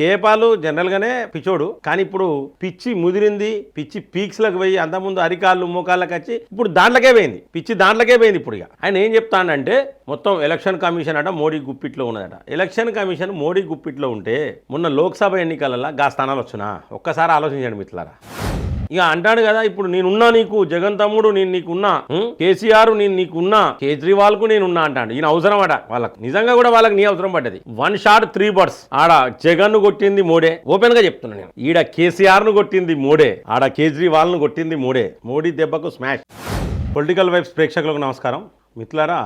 కేపాలు జనరల్గానే పిచ్చోడు. కానీ ఇప్పుడు పిచ్చి ముదిరింది పిచ్చి పీక్స్లకు పోయి అంతకుముందు అరికాళ్ళు మోకాళ్ళకి వచ్చి ఇప్పుడు దాంట్లోకే పోయింది. పిచ్చి దాంట్లోకే పోయింది ఇప్పుడు ఇక. ఆయన ఏం చెప్తానంటే మొత్తం ఎలక్షన్ కమిషన్ అట మోడీ గుప్పిట్లో ఉన్నదట. ఎలక్షన్ కమిషన్ మోడీ గుప్పిట్లో ఉంటే మొన్న లోక్సభ ఎన్నికలలో గా స్థానాలు వచ్చినా? ఒక్కసారి ఆలోచించండి మిత్రులారా. ఇక అంటాడు కదా ఇప్పుడు నేనున్నా నీకు జగన్ తమ్ముడు నేను నీకున్నా కేసీఆర్ నేను నీకున్నా కేజ్రీవాల్కు నేనున్నా అంటాడు. ఈయన అవసరం అట వాళ్ళకు. నిజంగా కూడా వాళ్ళకి నీ అవసరం పడ్డది. వన్ షాట్ త్రీ బర్డ్స్ ఆడ జగన్ను కొట్టింది మోడే. ఓపెన్గా చెప్తున్నా నేను. ఈడ కేసీఆర్ను కొట్టింది మోడే. ఆడ కేజ్రీవాల్ను కొట్టింది మోడే. మోడీ దెబ్బకు స్మాష్ పొలిటికల్ వైబ్స్ ప్రేక్షకులకు నమస్కారం. మిత్రులారా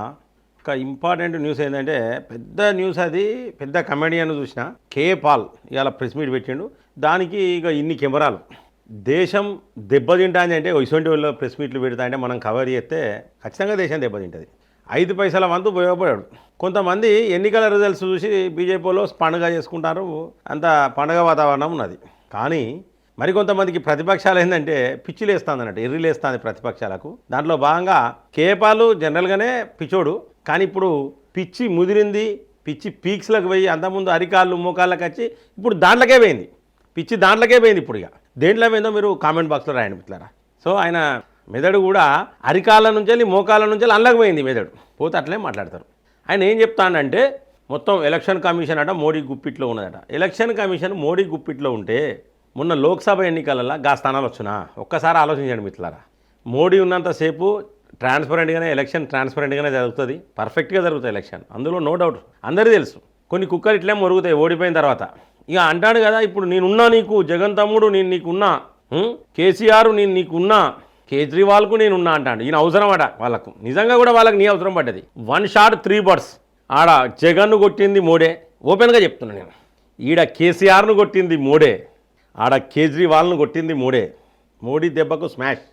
ఒక ఇంపార్టెంట్ న్యూస్ ఏంటంటే పెద్ద న్యూస్ అది పెద్ద కమెడియన్ చూసిన కే పాల్ ఇవాళ ప్రెస్ మీట్ పెట్టిండు. దానికి ఇక ఇన్ని కెమెరాలు. దేశం దెబ్బతింటాంది అంటే ఇటువంటి వాళ్ళు ప్రెస్ మీట్లు పెడతా అంటే మనం కవర్ చేస్తే ఖచ్చితంగా దేశం దెబ్బతింటుంది. ఐదు పైసల వంతు ఉపయోగపడాడు. కొంతమంది ఎన్నికల రిజల్ట్స్ చూసి బీజేపీలో పండుగ చేసుకుంటారు. అంత పండుగ వాతావరణం ఉన్నది. కానీ మరికొంతమందికి ప్రతిపక్షాలు ఏంటంటే పిచ్చిలేస్తుంది అన్నట్టు ఎర్రిలేస్తుంది ప్రతిపక్షాలకు. దాంట్లో భాగంగా కేపాలు జనరల్గానే పిచ్చోడు. కానీ ఇప్పుడు పిచ్చి ముదిరింది పిచ్చి పీక్స్లకు పోయి అంతకుముందు అరికాళ్ళు మోకాళ్ళకి వచ్చి ఇప్పుడు దాంట్లోకే పోయింది. పిచ్చి దాంట్లోకే పోయింది ఇప్పుడు ఇక. దేంట్లో మీద మీరు కామెంట్ బాక్స్లో రాయండి మిత్రులారా. సో ఆయన మెదడు కూడా అరికాల నుంచి వెళ్ళి మోకాళ్ళ నుంచి వెళ్ళి అల్లకి పోయింది మెదడు. పోతే అట్లే మాట్లాడతారు. ఆయన ఏం చెప్తానంటే మొత్తం ఎలక్షన్ కమిషన్ అట మోడీ గుప్పిట్లో ఉన్నదట. ఎలక్షన్ కమిషన్ మోడీ గుప్పిట్లో ఉంటే మొన్న లోక్సభ ఎన్నికలలో గా స్థానాలు వచ్చినా? ఒక్కసారి ఆలోచించండి మిత్రులారా. మోడీ ఉన్నంతసేపు ట్రాన్స్పరెంట్గానే ఎలక్షన్ ట్రాన్స్పరెంట్గానే జరుగుతుంది. పర్ఫెక్ట్గా జరుగుతుంది ఎలక్షన్ అందులో నో డౌట్ అందరికీ తెలుసు. కొన్ని కుక్కలు ఇట్లే మొరుగుతాయి ఓడిపోయిన తర్వాత. ఇక అంటాడు కదా ఇప్పుడు నేనున్నా నీకు జగన్ తమ్ముడు నేను నీకున్నా కేసీఆర్ నేను నీకున్నా కేజ్రీవాల్కు నేనున్నా అంటాడు. ఈయన అవసరం అట వాళ్ళకు. నిజంగా కూడా వాళ్ళకి నీ అవసరం పడ్డది. వన్ షాట్ త్రీ బర్డ్స్ ఆడ జగన్ను కొట్టింది మోడే. ఓపెన్గా చెప్తున్నాను నేను. ఈడ కేసీఆర్ను కొట్టింది మోడే. ఆడ కేజ్రీవాల్ను కొట్టింది మోడే. మోడీ దెబ్బకు స్మాష్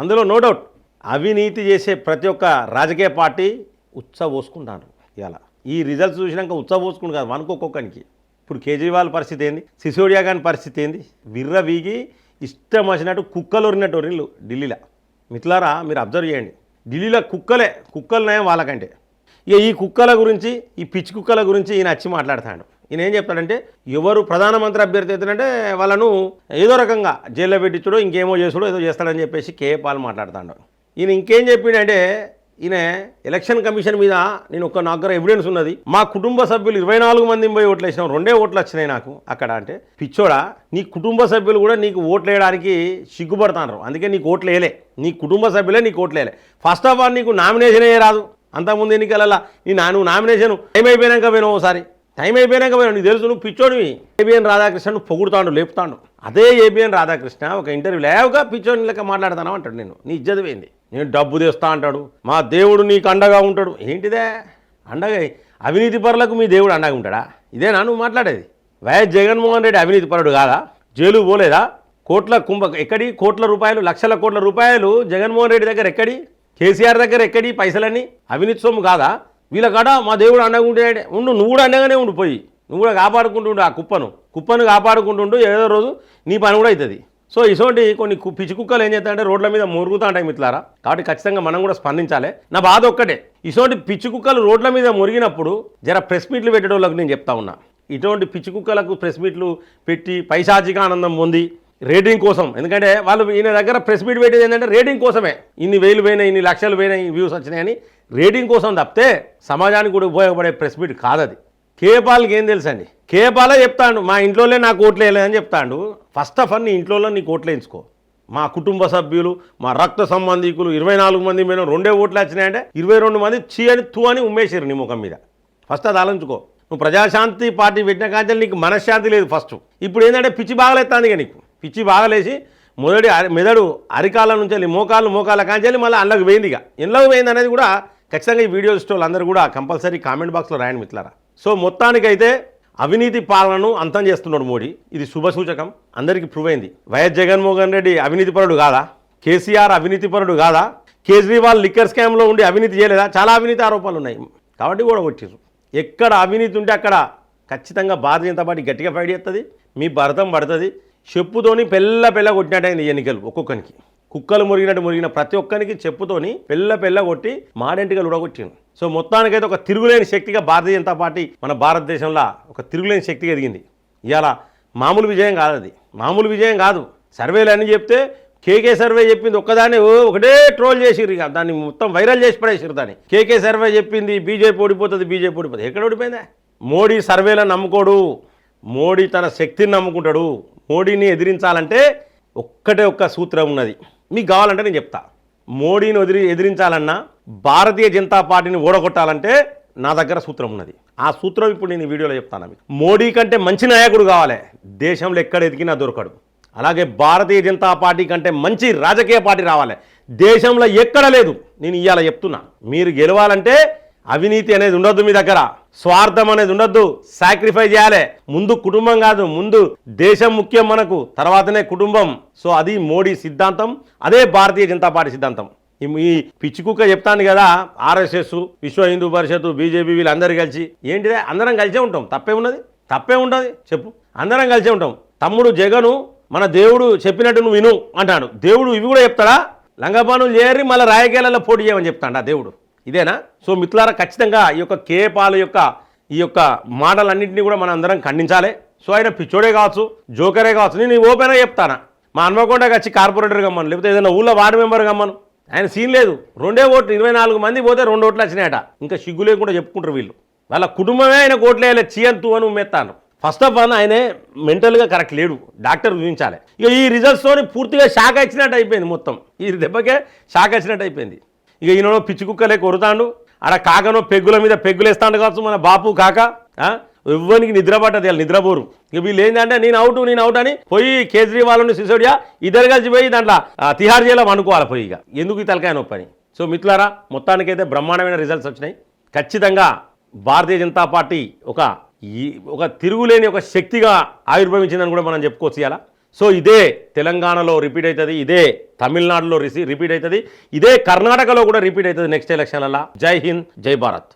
అందులో నో డౌట్ అవినీతి చేసే ప్రతి ఒక్క రాజకీయ పార్టీ ఉత్సవ పోసుకుంటారు ఇవాళ ఈ రిజల్ట్స్ చూసినాక ఉత్సవ పోసుకుంటు కాదు మనకొక్కొక్కనికి ఇప్పుడు కేజ్రీవాల్ పరిస్థితి ఏంది? సిసోడియా గాని పరిస్థితి ఏంది? విర్ర వీగి ఇష్టం వచ్చినట్టు కుక్కలు ఒరినట్టు ఒరిళ్ళు ఢిల్లీలో. మిత్రులారా మీరు అబ్జర్వ్ చేయండి. ఢిల్లీలో కుక్కలే కుక్కలు నయం వాళ్ళకంటే. ఇక ఈ కుక్కల గురించి ఈ పిచ్చి కుక్కల గురించి ఈయన వచ్చి మాట్లాడతాడు ఈయన ఏం చెప్తాడంటే ఎవరు ప్రధానమంత్రి అభ్యర్థి అవుతాడంటే వాళ్ళను ఏదో రకంగా జైల్లో పెట్టించుడో ఇంకేమో చేసుడో ఏదో చేస్తాడని చెప్పేసి కే పాల్ మాట్లాడుతున్నాడు ఈయన ఇంకేం చెప్పిండంటే ఈయన ఎలక్షన్ కమిషన్ మీద నేను ఒక నా దగ్గర ఎవిడెన్స్ ఉన్నది. మా కుటుంబ సభ్యులు ఇరవై నాలుగు మంది పోయి ఓట్లు వేసినాం. రెండే ఓట్లు వచ్చినాయి నాకు అక్కడ అంటే. పిచ్చోడా నీ కుటుంబ సభ్యులు కూడా నీకు ఓట్లు వేయడానికి సిగ్గుపడతాను అందుకే నీకు ఓట్లు వేయలే. నీ కుటుంబ సభ్యులే నీకు ఓట్లు వేయలే. ఫస్ట్ ఆఫ్ ఆల్ నీకు నామినేషన్ రాదు. అంతకుముందు ఎన్నికలలో నీ నా నువ్వు నామినేషన్ టైం అయిపోయినాక పోయినావు ఒకసారి. టైం అయిపోయినాక పోయినావు. నీకు తెలుసు నువ్వు పిచ్చోడివి. ఏబిఎన్ రాధాకృష్ణ పొగుడుతాడు లేపుతాడు. అదే ఏబిఎన్ రాధాకృష్ణ ఒక ఇంటర్వ్యూ. లేవుగా పిచ్చోని లెక్క మాట్లాడతాను అంటాడు నేను నీ ఇజ్జత పోయింది. నేను డబ్బు తెస్తా అంటాడు. మా దేవుడు నీకు అండగా ఉంటాడు. ఏంటిదే? అండగా అవినీతి పరులకు మీ దేవుడు అండగా ఉంటాడా? ఇదేనా నువ్వు మాట్లాడేది? వైఎస్ జగన్మోహన్ రెడ్డి అవినీతి పరుడు కాదా? జైలు పోలేదా? కోట్ల కుంభ ఎక్కడి? కోట్ల రూపాయలు లక్షల కోట్ల రూపాయలు జగన్మోహన్ రెడ్డి దగ్గర ఎక్కడి? కేసీఆర్ దగ్గర ఎక్కడి? పైసలని అవినీతి సొమ్ము కాదా? వీళ్ళ కాడ మా దేవుడు అండగా ఉంటే ఉండు నువ్వు కూడా అండగానే ఉండు పోయి. నువ్వు కూడా కాపాడుకుంటుండు ఆ కుప్పను. కుప్పను కాపాడుకుంటుండు ఏదో రోజు నీ పని కూడా అవుతుంది. సో ఇటువంటి కొన్ని పిచ్చి కుక్కలు ఏం చేస్తాయంటే రోడ్ల మీద మురుగుతా ఉంటాయి మిత్రులారా. కాబట్టి ఖచ్చితంగా మనం కూడా స్పందించాలి. నా బాధ ఒక్కటే. ఇటువంటి పిచ్చి కుక్కలు రోడ్ల మీద మురిగినప్పుడు జర ప్రెస్ మీట్లు పెట్టేటోళ్ళకి నేను చెప్తా ఉన్నా. ఇటువంటి పిచ్చి కుక్కలకు ప్రెస్ మీట్లు పెట్టి పైశాచిక ఆనందం పొంది రేటింగ్ కోసం. ఎందుకంటే వాళ్ళు ఈయన దగ్గర ప్రెస్ మీట్ పెట్టేది ఏంటంటే రేటింగ్ కోసమే. ఇన్ని వేలు పోయినాయి ఇన్ని లక్షలు పోయినాయి వ్యూస్ వచ్చినాయని రేటింగ్ కోసం తప్పితే సమాజానికి కూడా ఉపయోగపడే ప్రెస్ మీట్ కాదది. కేపాల్కి ఏం తెలుసండి? కేపాలే చెప్తాడు మా ఇంట్లోనే నాకు ఓట్లు వేయలేదని చెప్తాడు. ఫస్ట్ ఆఫ్ ఆల్ నీ ఇంట్లో నీకు ఓట్లు వేయించుకో. మా కుటుంబ సభ్యులు మా రక్త సంబంధికులు ఇరవై నాలుగు మంది మీద రెండే ఓట్లు వచ్చినాయంటే ఇరవై రెండు మంది చీ అని తూ అని ఉమ్మేసారు నీ ముఖం మీద. ఫస్ట్ అది ఆలోచించుకో. నువ్వు ప్రజాశాంతి పార్టీ పెట్టిన కాంచెలు నీకు మనశ్శాంతి లేదు ఫస్ట్ ఇప్పుడు ఏంటంటే పిచ్చి బాగలేస్తుంది ఇక నీకు. పిచ్చి బాగలేసి మొదటి అరి- మెదడు అరికాల నుంచి వెళ్ళి మోకాళ్ళు మోకాళ్ళ కాంచెల్లి మళ్ళీ అందులోకి పోయింది ఇక. ఎందులోకి పోయింది అనేది కూడా ఖచ్చితంగా ఈ వీడియో ఇష్టం అందరూ కూడా కంపల్సరీ కామెంట్ బాక్స్లో రాయండి మిత్రులారా. సో మొత్తానికైతే అవినీతి పాలనను అంతం చేస్తున్నాడు మోడీ. ఇది శుభ సూచకం. అందరికీ ప్రూవ్ అయింది. వైఎస్ జగన్మోహన్ రెడ్డి అవినీతిపరుడు కాదా? కేసీఆర్ అవినీతిపరుడు కాదా? కేజ్రీవాల్ లిక్కర్ స్కామ్లో ఉండి అవినీతి చేయలేదా? చాలా అవినీతి ఆరోపణలు ఉన్నాయి. కాబట్టి కూడా కొట్టారు ఎక్కడ అవినీతి ఉంటే అక్కడ ఖచ్చితంగా భారతీయ జనతా పార్టీ గట్టిగా ఫైట్ చేస్తుంది మీ భరతం పడుతుంది. చెప్పుతోని పెళ్ళ పెళ్ళ కొట్టినట్టయింది ఎన్నికలు ఒక్కొక్కరికి కుక్కలు మురిగినట్టు మురిగిన ప్రతి ఒక్కరికి చెప్పుతోని పెళ్ళ పెళ్ళ కొట్టి మాడెంటికలు ఉడగొట్టిను సో మొత్తానికైతే ఒక తిరుగులేని శక్తిగా భారతీయ జనతా పార్టీ మన భారతదేశంలో ఒక తిరుగులేని శక్తిగా ఎదిగింది. ఇవాళ మామూలు విజయం కాదు అది. మామూలు విజయం కాదు. సర్వేలు అని చెప్తే కేకే సర్వే చెప్పింది ఒక్కదాన్ని ఓ ఒకటే ట్రోల్ చేసిరు ఇక. దాన్ని మొత్తం వైరల్ చేసి పడేసిరు దాన్ని. కేకే సర్వే చెప్పింది బీజేపీ ఓడిపోతుంది బీజేపీ ఓడిపోతుంది. ఎక్కడ ఓడిపోయిందా? మోడీ సర్వేలను నమ్ముకోడు. మోడీ తన శక్తిని నమ్ముకుంటాడు. మోడీని ఎదిరించాలంటే ఒక్కటే ఒక్క సూత్రం ఉన్నది. మీకు కావాలంటే నేను చెప్తా. మోడీని ఎదిరి ఎదిరించాలన్నా భారతీయ జనతా పార్టీని ఓడగొట్టాలంటే నా దగ్గర సూత్రం ఉన్నది. ఆ సూత్రం ఇప్పుడు నేను ఈ వీడియోలో చెప్తాను మీకు. మోడీ కంటే మంచి నాయకుడు కావాలి. దేశంలో ఎక్కడ ఎదిగినా దొరకడు. అలాగే భారతీయ జనతా పార్టీ కంటే మంచి రాజకీయ పార్టీ రావాలి. దేశంలో ఎక్కడ లేదు. నేను ఇవాళ చెప్తున్నా. మీరు గెలవాలంటే అవినీతి అనేది ఉండొద్దు మీ దగ్గర. స్వార్థం అనేది ఉండొద్దు. సాక్రిఫై చేయాలి. ముందు కుటుంబం కాదు. ముందు దేశం ముఖ్యం మనకు. తర్వాతనే కుటుంబం. సో అది మోడీ సిద్ధాంతం. అదే భారతీయ జనతా పార్టీ సిద్ధాంతం. ఈ- ఈ పిచ్చి కుక్క చెప్తాను కదా ఆర్ఎస్ఎస్ విశ్వ హిందూ పరిషత్ బీజేపీ వీళ్ళందరూ కలిసి. ఏంటిదే? అందరం కలిసే ఉంటాం. తప్పే ఉన్నది? తప్పే ఉండదు చెప్పు. అందరం కలిసే ఉంటాం. తమ్ముడు జగను మన దేవుడు చెప్పినట్టు నువ్వు విను అంటాడు. దేవుడు ఇవి కూడా చెప్తాడా? లంగపానులు చేరి మళ్ళీ రాయకేలలో పోటీ చేయమని చెప్తాడా దేవుడు. ఇదేనా? సో మిత్రులారా ఖచ్చితంగా ఈ యొక్క కేపాల యొక్క ఈ యొక్క మాటలన్నింటినీ కూడా మనం అందరం ఖండించాలి. సో ఆయన పిచ్చోడే కావచ్చు జోకరే కావచ్చు. నేను ఓపెన్గా చెప్తానా? మా హన్మకొండకి వచ్చి కార్పొరేటర్ గమ్మను లేకపోతే ఏదైనా ఊళ్ళో వార్డు మెంబర్ గమ్మను. ఆయన సీన్ లేదు. రెండే ఓట్లు ఇరవై నాలుగు మంది పోతే రెండు ఓట్లు వచ్చినాయట. ఇంకా సిగ్గు లేకుండా చెప్పుకుంటారు వీళ్ళు. వాళ్ళ కుటుంబమే ఆయన కోట్లు వేయలే. చీయంతు అని ఉమ్మేస్తాను ఫస్ట్ ఆఫ్ ఆల్ ఆయనే మెంటల్గా కరెక్ట్ లేడు. డాక్టర్ చూపించాలి ఇక ఈ రిజల్ట్స్తోని పూర్తిగా షాక్ వచ్చినట్టు అయిపోయింది మొత్తం. ఈ దెబ్బకే షాక్ వచ్చినట్టు అయిపోయింది. ఇక ఈయనలో పిచ్చి కుక్కలే కొరుతాడు. ఆడ కాకనో పెగ్గుల మీద పెగ్గులేస్తాడు కావచ్చు మన బాపు కాక ఇవ్వనికి ఎవ్వరికి నిద్ర పట్టదు వీళ్ళు నిద్రపోరు. ఇక వీళ్ళు ఏంటంటే నేను అవుట్ నేను అవుట్ అని పోయి కేజ్రీవాల్ నుండి సిసోడియా ఇద్దరు కలిసి పోయి దాంట్లో తిహార్ జైలు అనుకోవాలి పోయి ఇక. ఎందుకు ఈ తలకాయ నొప్పని? సో మిత్రులారా మొత్తానికైతే బ్రహ్మాండమైన రిజల్ట్స్ వచ్చినాయి. ఖచ్చితంగా భారతీయ జనతా పార్టీ ఒక ఈ ఒక తిరుగులేని ఒక శక్తిగా ఆవిర్భవించిందని కూడా మనం చెప్పుకోవచ్చు ఇలా సో ఇదే తెలంగాణలో రిపీట్ అవుతుంది ఇదే తమిళనాడులో రిసీ రిపీట్ అవుతుంది ఇదే కర్ణాటకలో కూడా రిపీట్ అవుతుంది నెక్స్ట్ ఎలక్షన్లలో జై హింద్ జై భారత్.